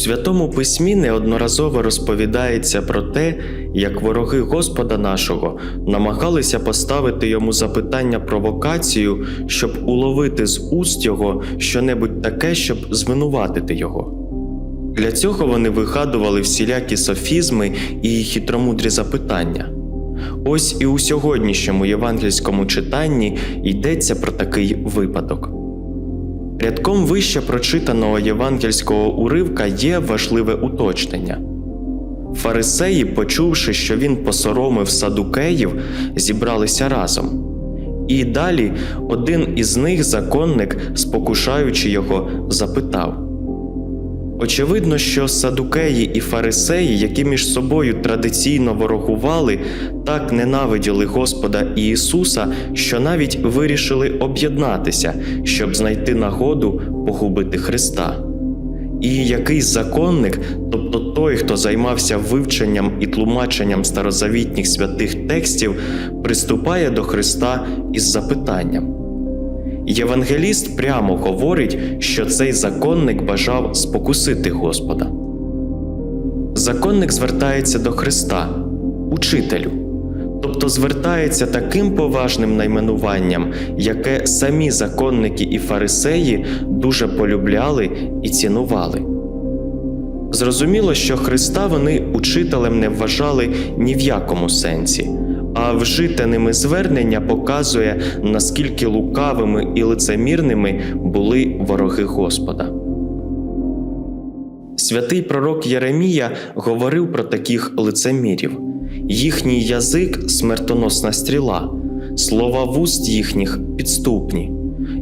Святому Письмі неодноразово розповідається про те, як вороги Господа нашого намагалися поставити йому запитання провокацію, щоб уловити з уст його щонебудь таке, щоб звинуватити його. Для цього вони вигадували всілякі софізми і хитромудрі запитання. Ось і у сьогоднішньому євангельському читанні йдеться про такий випадок. Рядком вище прочитаного євангельського уривка є важливе уточнення. Фарисеї, почувши, що він посоромив садукеїв, зібралися разом. І далі один із них, законник, спокушаючи його, запитав. Очевидно, що садукеї і фарисеї, які між собою традиційно ворогували, так ненавиділи Господа і Ісуса, що навіть вирішили об'єднатися, щоб знайти нагоду погубити Христа. І якийсь законник, тобто той, хто займався вивченням і тлумаченням старозавітніх святих текстів, приступає до Христа із запитанням. Євангеліст прямо говорить, що цей законник бажав спокусити Господа. Законник звертається до Христа, учителю, тобто звертається таким поважним найменуванням, яке самі законники і фарисеї дуже полюбляли і цінували. Зрозуміло, що Христа вони учителем не вважали ні в якому сенсі, а вжите ними звернення показує, наскільки лукавими і лицемірними були вороги Господа. Святий пророк Єремія говорив про таких лицемірів: їхній язик смертоносна стріла, слова вуст їхніх підступні,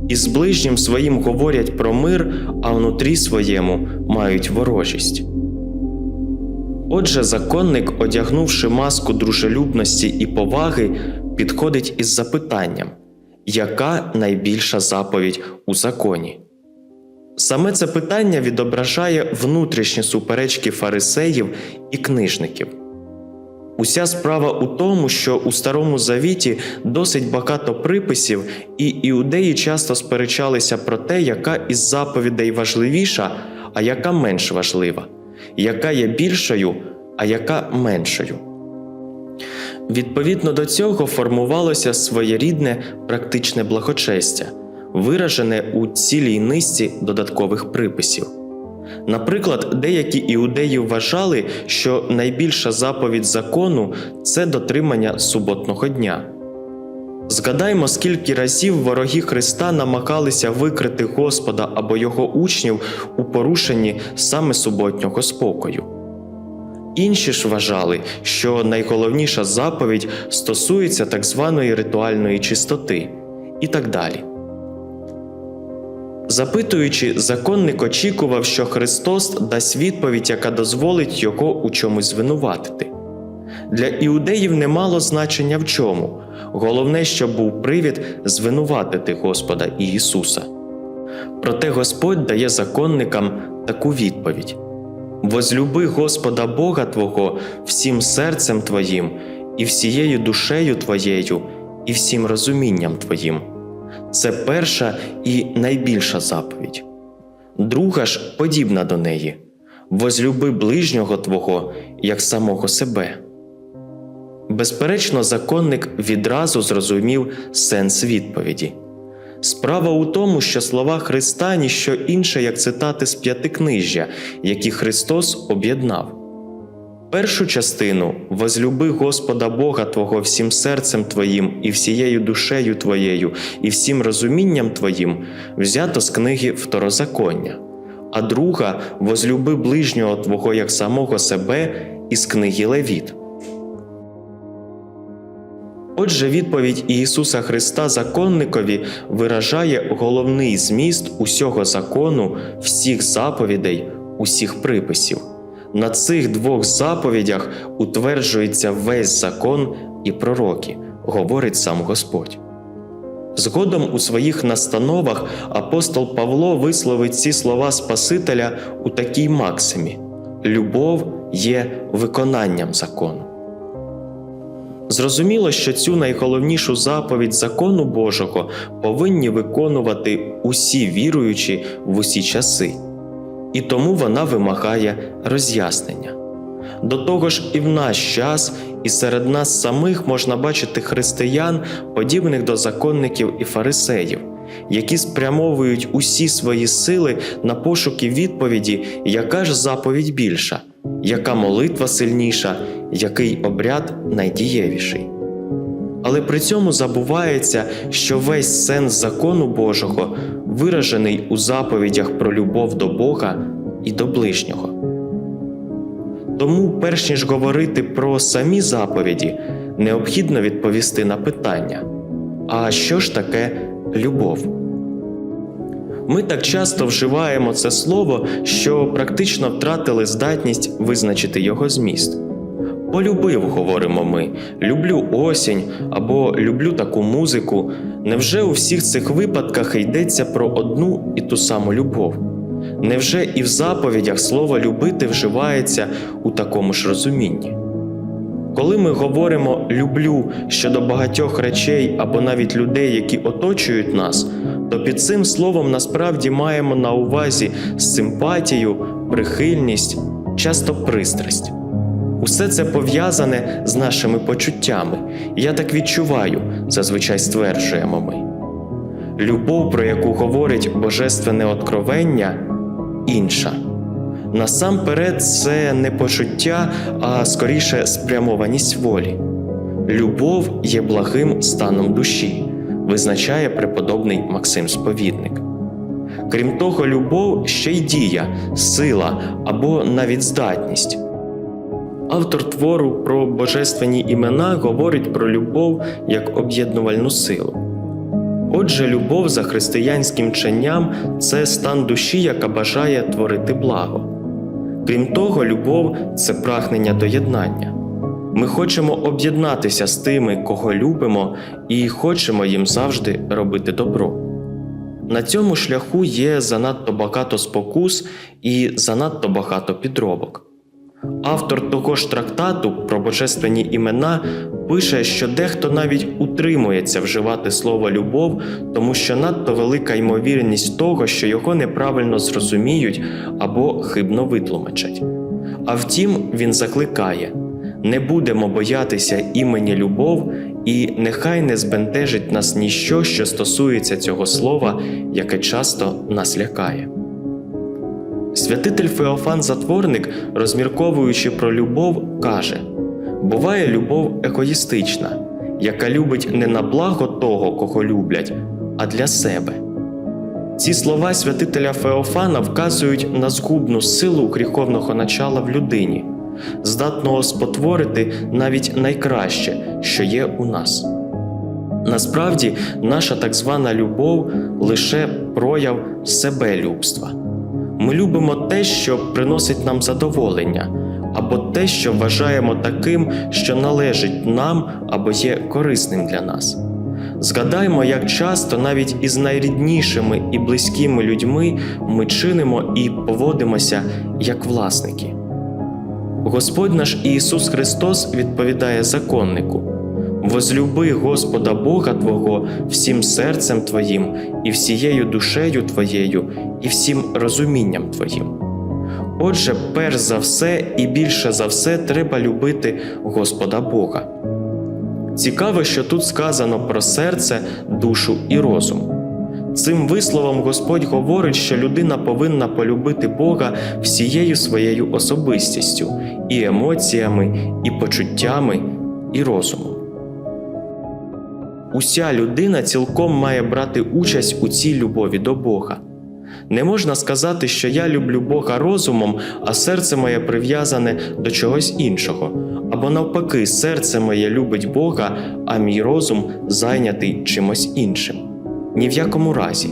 і з ближнім своїм говорять про мир, а внутрі своєму мають ворожість. Отже, законник, одягнувши маску дружелюбності і поваги, підходить із запитанням, яка найбільша заповідь у законі? Саме це питання відображає внутрішні суперечки фарисеїв і книжників. Уся справа у тому, що у Старому Завіті досить багато приписів, і іудеї часто сперечалися про те, яка із заповідей важливіша, а яка менш важлива, яка є більшою, а яка меншою. Відповідно до цього формувалося своєрідне практичне благочестя, виражене у цілій низці додаткових приписів. Наприклад, деякі іудеї вважали, що найбільша заповідь закону це дотримання суботного дня. Згадаймо, скільки разів вороги Христа намагалися викрити Господа або його учнів у порушенні саме суботнього спокою. Інші ж вважали, що найголовніша заповідь стосується так званої ритуальної чистоти і так далі. Запитуючи, законник очікував, що Христос дасть відповідь, яка дозволить його у чомусь звинуватити. Для іудеїв не мало значення в чому, головне, щоб був привід звинуватити Господа і Ісуса. Проте Господь дає законникам таку відповідь: Возлюби Господа Бога Твого всім серцем Твоїм, і всією душею Твоєю, і всім розумінням Твоїм. Це перша і найбільша заповідь. Друга ж подібна до неї возлюби ближнього Твого як самого себе. Безперечно, законник відразу зрозумів сенс відповіді. Справа у тому, що слова Христа ніщо інше, як цитати з п'ятикнижжя, які Христос об'єднав. Першу частину возлюби Господа Бога Твого всім серцем Твоїм і всією душею Твоєю, і всім розумінням Твоїм взято з книги Второзаконня, а друга возлюби ближнього Твого як самого себе із книги Левіт. Отже, відповідь Ісуса Христа законникові виражає головний зміст усього закону, всіх заповідей, усіх приписів. На цих двох заповідях утверджується весь закон і пророки, говорить сам Господь. Згодом у своїх настановах апостол Павло висловить ці слова Спасителя у такій максимі: любов є виконанням закону. Зрозуміло, що цю найголовнішу заповідь закону Божого повинні виконувати усі віруючі в усі часи. і тому вона вимагає роз'яснення. До того ж, і в наш час, і серед нас самих можна бачити християн, подібних до законників і фарисеїв, які спрямовують усі свої сили на пошуки відповіді, яка ж заповідь більша, яка молитва сильніша, який обряд найдієвіший. Але при цьому забувається, що весь сенс закону Божого виражений у заповідях про любов до Бога і до ближнього. Тому, перш ніж говорити про самі заповіді, необхідно відповісти на питання: а що ж таке любов? Ми так часто вживаємо це слово, що практично втратили здатність визначити його зміст. Полюбив, говоримо ми, люблю осінь або люблю таку музику. Невже у всіх цих випадках йдеться про одну і ту саму любов? Невже і в заповідях слово любити вживається у такому ж розумінні? Коли ми говоримо люблю щодо багатьох речей або навіть людей, які оточують нас, то під цим словом насправді маємо на увазі симпатію, прихильність, часто пристрасть. Усе це пов'язане з нашими почуттями, я так відчуваю, зазвичай стверджуємо ми. Любов, про яку говорить божественне откровення, інша. Насамперед, це не почуття, а скоріше спрямованість волі. Любов є благим станом душі, визначає преподобний Максим Сповідник. Крім того, любов ще й дія, сила або навіть здатність. Автор твору про божественні імена говорить про любов як об'єднувальну силу. Отже, любов за християнським вченням це стан душі, яка бажає творити благо. Крім того, любов це прагнення до єднання. Ми хочемо об'єднатися з тими, кого любимо, і хочемо їм завжди робити добро. На цьому шляху є занадто багато спокус і занадто багато підробок. Автор того ж трактату про божественні імена пише, що дехто навіть утримується вживати слово любов, тому що надто велика ймовірність того, що його неправильно зрозуміють або хибно витлумачать. А втім, він закликає не будемо боятися імені любов, і нехай не збентежить нас ніщо, що стосується цього слова, яке часто нас лякає. Святитель Феофан Затворник, розмірковуючи про любов, каже: буває любов егоїстична, яка любить не на благо того, кого люблять, а для себе. Ці слова святителя Феофана вказують на згубну силу гріховного начала в людині, здатного спотворити навіть найкраще, що є у нас. Насправді, наша так звана любов лише прояв себелюбства. Ми любимо те, що приносить нам задоволення, або те, що вважаємо таким, що належить нам або є корисним для нас. Згадаймо, як часто навіть із найріднішими і близькими людьми ми чинимо і поводимося як власники. Господь наш Ісус Христос відповідає законнику. Возлюби Господа Бога Твого всім серцем Твоїм, і всією душею Твоєю, і всім розумінням Твоїм. Отже, перш за все і більше за все треба любити Господа Бога. Цікаво, що тут сказано про серце, душу і розум. Цим висловом Господь говорить, що людина повинна полюбити Бога всією своєю особистістю, і емоціями, і почуттями, і розумом. Уся людина цілком має брати участь у цій любові до Бога. Не можна сказати, що я люблю Бога розумом, а серце моє прив'язане до чогось іншого, або навпаки, серце моє любить Бога, а мій розум зайнятий чимось іншим. Ні в якому разі.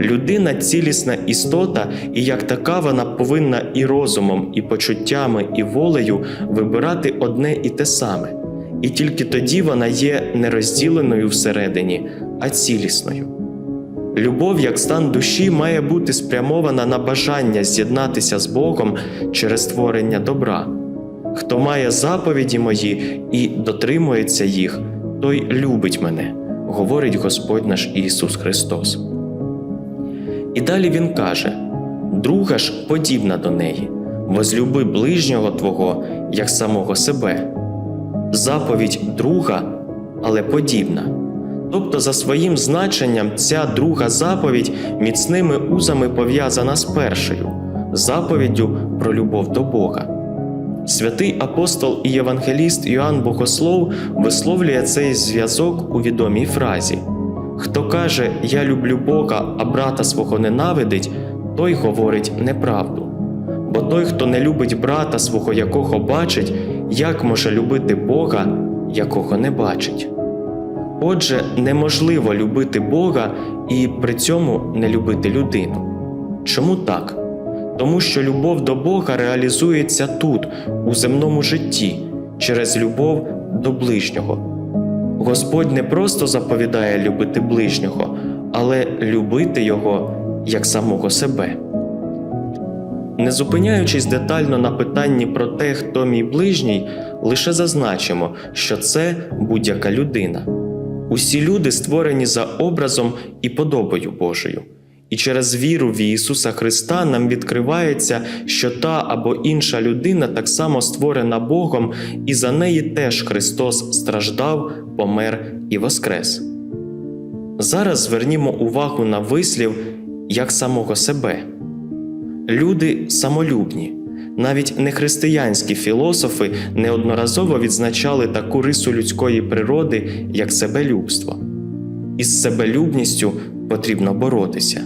Людина цілісна істота, і як така вона повинна і розумом, і почуттями, і волею вибирати одне і те саме і тільки тоді вона є не розділеною всередині, а цілісною. Любов, як стан душі, має бути спрямована на бажання з'єднатися з Богом через творення добра. Хто має заповіді мої і дотримується їх, той любить мене, говорить Господь наш Ісус Христос. І далі Він каже: друга ж подібна до неї. Возлюби ближнього Твого, як самого себе. Заповідь друга, але подібна. Тобто, за своїм значенням, ця друга заповідь міцними узами пов'язана з першою заповіддю про любов до Бога. Святий апостол і євангеліст Йоанн Богослов висловлює цей зв'язок у відомій фразі: Хто каже, Я люблю Бога, а брата свого ненавидить, той говорить неправду. Бо той, хто не любить брата свого, якого бачить, як може любити Бога, якого не бачить. Отже, неможливо любити Бога і при цьому не любити людину. Чому так? Тому що любов до Бога реалізується тут, у земному житті, через любов до ближнього. Господь не просто заповідає любити ближнього, але любити його як самого себе. Не зупиняючись детально на питанні про те, хто мій ближній, лише зазначимо, що це будь-яка людина. Усі люди створені за образом і подобою Божою. І через віру в Ісуса Христа нам відкривається, що та або інша людина так само створена Богом, і за неї теж Христос страждав, помер і воскрес. Зараз звернімо увагу на вислів як самого себе. Люди самолюбні. Навіть нехристиянські філософи неодноразово відзначали таку рису людської природи, як себелюбство. Із себелюбністю потрібно боротися.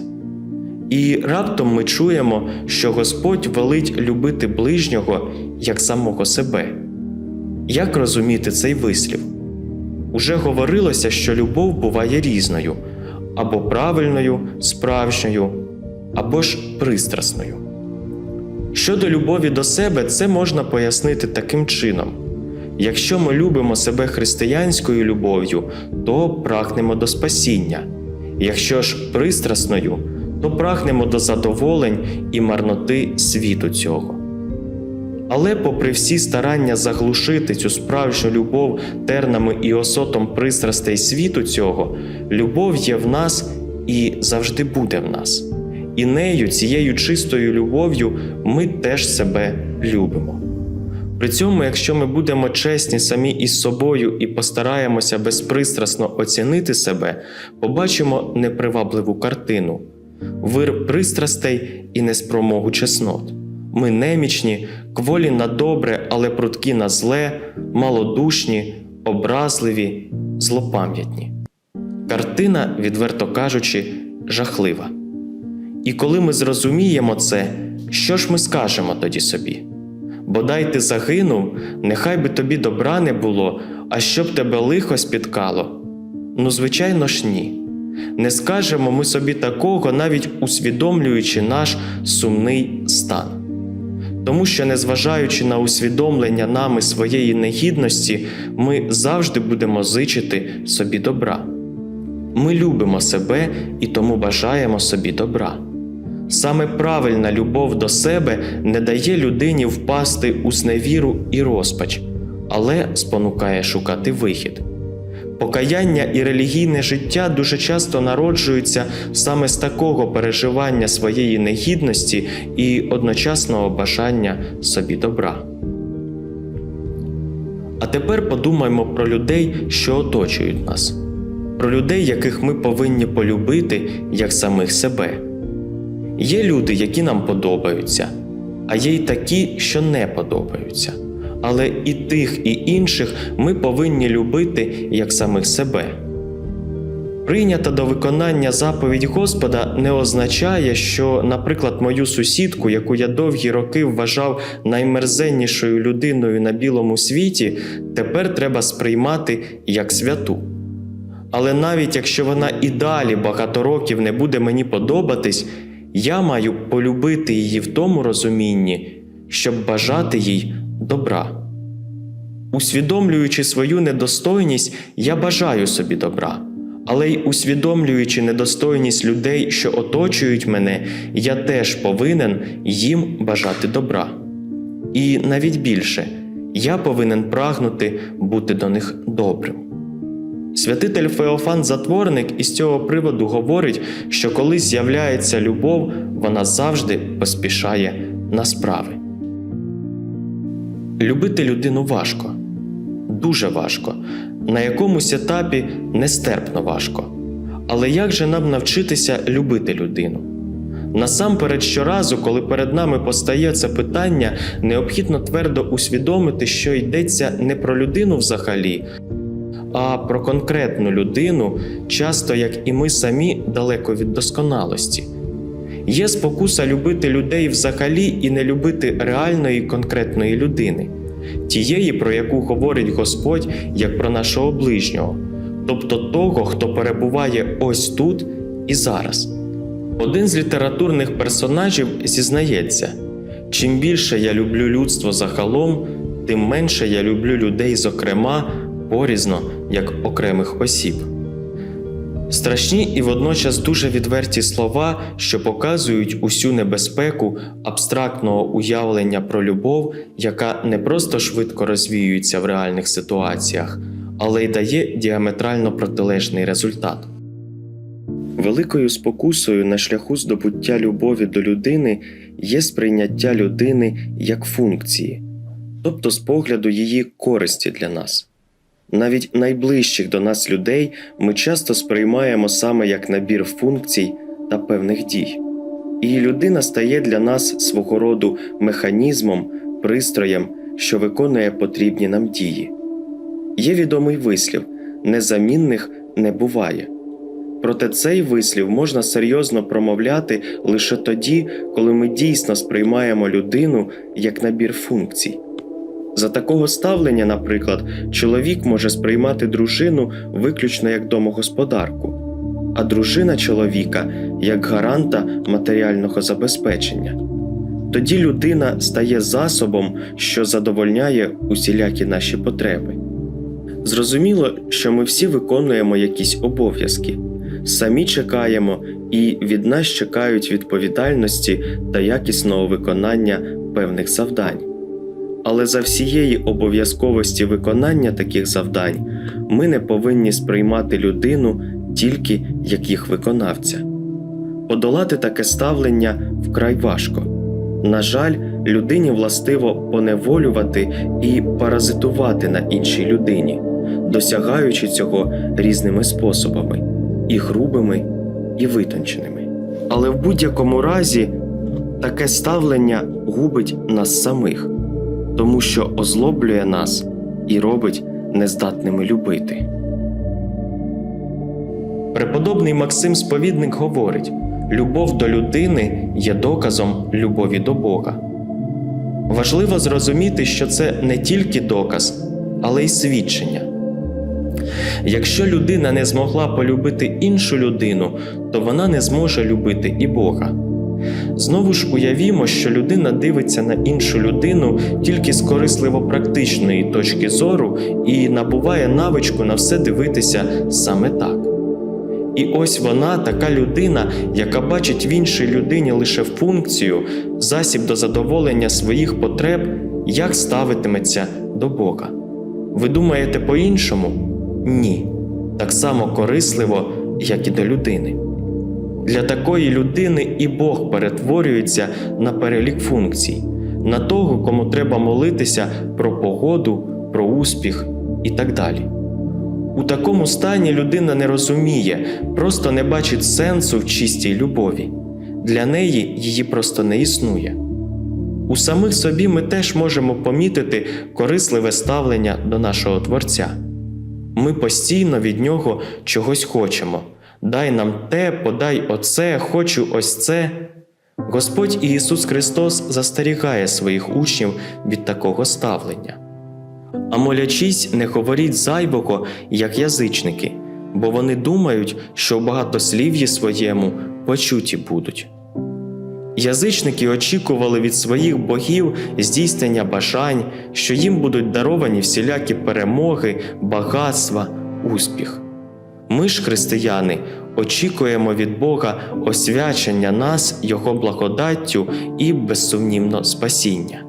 І раптом ми чуємо, що Господь велить любити ближнього як самого себе. Як розуміти цей вислів? Уже говорилося, що любов буває різною або правильною, справжньою, або ж пристрасною. Щодо любові до себе, це можна пояснити таким чином: якщо ми любимо себе християнською любов'ю, то прагнемо до спасіння, якщо ж пристрасною, то прагнемо до задоволень і марноти світу цього. Але, попри всі старання заглушити цю справжню любов тернами і осотом пристрастей світу цього, любов є в нас і завжди буде в нас. І нею, цією чистою любов'ю, ми теж себе любимо. При цьому, якщо ми будемо чесні самі із собою і постараємося безпристрасно оцінити себе, побачимо непривабливу картину вир пристрастей і неспромогу чеснот. Ми немічні, кволі на добре, але прудкі на зле, малодушні, образливі, злопам'ятні. Картина, відверто кажучи, жахлива. І коли ми зрозуміємо це, що ж ми скажемо тоді собі? Бодай ти загинув, нехай би тобі добра не було, а щоб тебе лихо спіткало. Ну, звичайно ж, ні. Не скажемо ми собі такого, навіть усвідомлюючи наш сумний стан. Тому що, незважаючи на усвідомлення нами своєї негідності, ми завжди будемо зичити собі добра. Ми любимо себе і тому бажаємо собі добра. Саме правильна любов до себе не дає людині впасти у зневіру і розпач, але спонукає шукати вихід. Покаяння і релігійне життя дуже часто народжуються саме з такого переживання своєї негідності і одночасного бажання собі добра. А тепер подумаймо про людей, що оточують нас, про людей, яких ми повинні полюбити як самих себе. Є люди, які нам подобаються, а є й такі, що не подобаються. Але і тих, і інших ми повинні любити як самих себе. Прийнята до виконання заповідь Господа не означає, що, наприклад, мою сусідку, яку я довгі роки вважав наймерзеннішою людиною на білому світі, тепер треба сприймати як святу. Але навіть якщо вона і далі багато років не буде мені подобатись, я маю полюбити її в тому розумінні, щоб бажати їй добра. Усвідомлюючи свою недостойність, я бажаю собі добра, але й усвідомлюючи недостойність людей, що оточують мене, я теж повинен їм бажати добра. І навіть більше, я повинен прагнути бути до них добрим. Святитель Феофан Затворник із цього приводу говорить, що коли з'являється любов, вона завжди поспішає на справи. Любити людину важко, дуже важко, на якомусь етапі нестерпно важко. Але як же нам навчитися любити людину? Насамперед, щоразу, коли перед нами постає це питання, необхідно твердо усвідомити, що йдеться не про людину взагалі, а про конкретну людину, часто як і ми самі далеко від досконалості. Є спокуса любити людей взагалі і не любити реальної конкретної людини, тієї, про яку говорить Господь як про нашого ближнього, тобто того, хто перебуває ось тут і зараз. Один з літературних персонажів зізнається: чим більше я люблю людство загалом, тим менше я люблю людей, зокрема, порізно, як окремих осіб. Страшні і водночас дуже відверті слова, що показують усю небезпеку абстрактного уявлення про любов, яка не просто швидко розвіюється в реальних ситуаціях, але й дає діаметрально протилежний результат. Великою спокусою на шляху здобуття любові до людини є сприйняття людини як функції, тобто з погляду її користі для нас. Навіть найближчих до нас людей ми часто сприймаємо саме як набір функцій та певних дій. І людина стає для нас свого роду механізмом, пристроєм, що виконує потрібні нам дії. Є відомий вислів незамінних не буває. Проте цей вислів можна серйозно промовляти лише тоді, коли ми дійсно сприймаємо людину як набір функцій. За такого ставлення, наприклад, чоловік може сприймати дружину виключно як домогосподарку, а дружина чоловіка як гаранта матеріального забезпечення. Тоді людина стає засобом, що задовольняє усілякі наші потреби. Зрозуміло, що ми всі виконуємо якісь обов'язки, самі чекаємо і від нас чекають відповідальності та якісного виконання певних завдань. Але за всієї обов'язковості виконання таких завдань ми не повинні сприймати людину тільки як їх виконавця. Подолати таке ставлення вкрай важко. На жаль, людині властиво поневолювати і паразитувати на іншій людині, досягаючи цього різними способами і грубими, і витонченими. Але в будь-якому разі таке ставлення губить нас самих тому що озлоблює нас і робить нездатними любити. Преподобний Максим Сповідник говорить: любов до людини є доказом любові до Бога. Важливо зрозуміти, що це не тільки доказ, але й свідчення. Якщо людина не змогла полюбити іншу людину, то вона не зможе любити і Бога. Знову ж уявімо, що людина дивиться на іншу людину тільки з корисливо практичної точки зору і набуває навичку на все дивитися саме так. І ось вона, така людина, яка бачить в іншій людині лише функцію, засіб до задоволення своїх потреб, як ставитиметься до Бога. Ви думаєте по-іншому? Ні. Так само корисливо, як і до людини. Для такої людини і Бог перетворюється на перелік функцій, на того, кому треба молитися про погоду, про успіх і так далі. У такому стані людина не розуміє, просто не бачить сенсу в чистій любові. Для неї її просто не існує. У самих собі ми теж можемо помітити корисливе ставлення до нашого Творця. Ми постійно від нього чогось хочемо. Дай нам те, подай оце, хочу ось це. Господь Ісус Христос застерігає своїх учнів від такого ставлення. А молячись, не говоріть зайвого, як язичники, бо вони думають, що в багатослів'ї своєму почуті будуть. Язичники очікували від своїх богів здійснення бажань, що їм будуть даровані всілякі перемоги, багатства, успіх. Ми ж, християни, очікуємо від Бога освячення нас Його благодаттю і безсумнівно спасіння.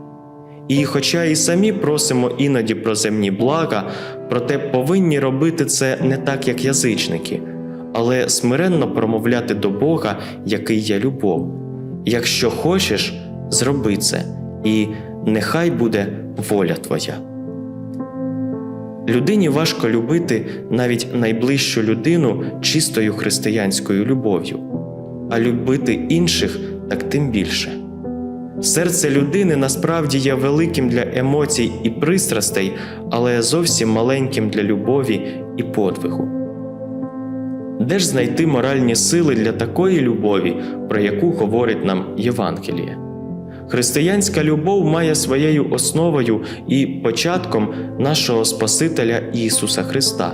І хоча і самі просимо іноді про земні блага, проте повинні робити це не так, як язичники, але смиренно промовляти до Бога, який є любов. Якщо хочеш, зроби це, і нехай буде воля твоя. Людині важко любити навіть найближчу людину чистою християнською любов'ю, а любити інших так тим більше. Серце людини насправді є великим для емоцій і пристрастей, але зовсім маленьким для любові і подвигу. Де ж знайти моральні сили для такої любові, про яку говорить нам Євангеліє? Християнська любов має своєю основою і початком нашого Спасителя Ісуса Христа.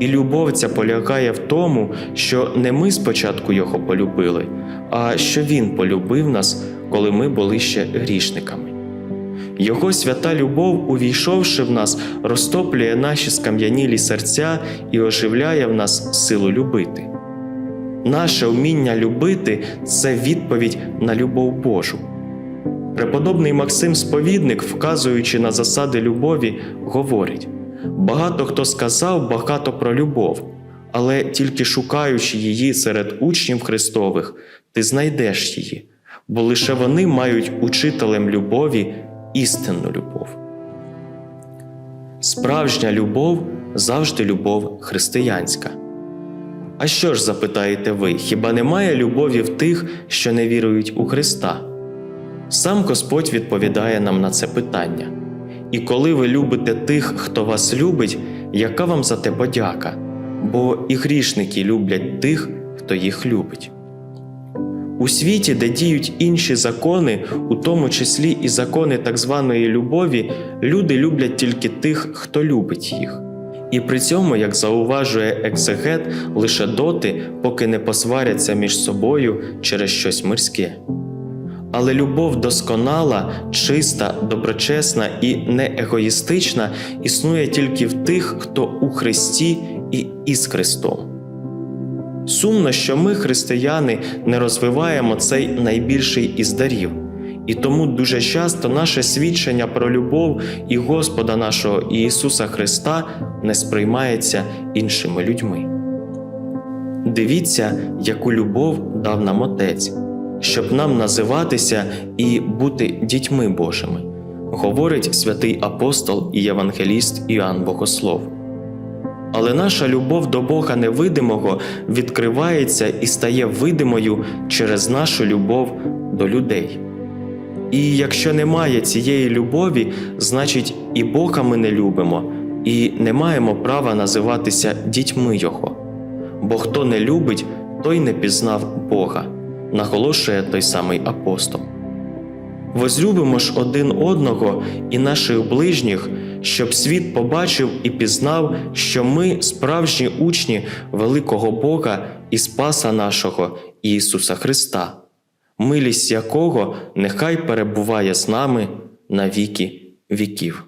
І любов ця полягає в тому, що не ми спочатку Його полюбили, а що Він полюбив нас, коли ми були ще грішниками. Його свята любов, увійшовши в нас, розтоплює наші скам'янілі серця і оживляє в нас силу любити. Наше вміння любити це відповідь на любов Божу. Преподобний Максим Сповідник, вказуючи на засади любові, говорить: багато хто сказав багато про любов, але тільки шукаючи її серед учнів Христових, ти знайдеш її, бо лише вони мають учителем любові істинну любов. Справжня любов завжди любов християнська. А що ж запитаєте ви, хіба немає любові в тих, що не вірують у Христа? Сам Господь відповідає нам на це питання. І коли ви любите тих, хто вас любить, яка вам за те подяка? Бо і грішники люблять тих, хто їх любить. У світі, де діють інші закони, у тому числі і закони так званої любові, люди люблять тільки тих, хто любить їх. І при цьому, як зауважує екзегет, лише доти, поки не посваряться між собою через щось мирське. Але любов досконала, чиста, доброчесна і неегоїстична існує тільки в тих, хто у Христі і із Христом. Сумно, що ми, християни, не розвиваємо цей найбільший із дарів, і тому дуже часто наше свідчення про любов і Господа нашого Ісуса Христа не сприймається іншими людьми. Дивіться, яку любов дав нам Отець, щоб нам називатися і бути дітьми Божими, говорить святий апостол і євангеліст Іоанн Богослов. Але наша любов до Бога невидимого відкривається і стає видимою через нашу любов до людей. І якщо немає цієї любові, значить і Бога ми не любимо, і не маємо права називатися дітьми Його. Бо хто не любить, той не пізнав Бога, наголошує той самий апостол. Возлюбимо ж один одного і наших ближніх, щоб світ побачив і пізнав, що ми справжні учні великого Бога і Спаса нашого Ісуса Христа, милість якого нехай перебуває з нами на віки віків.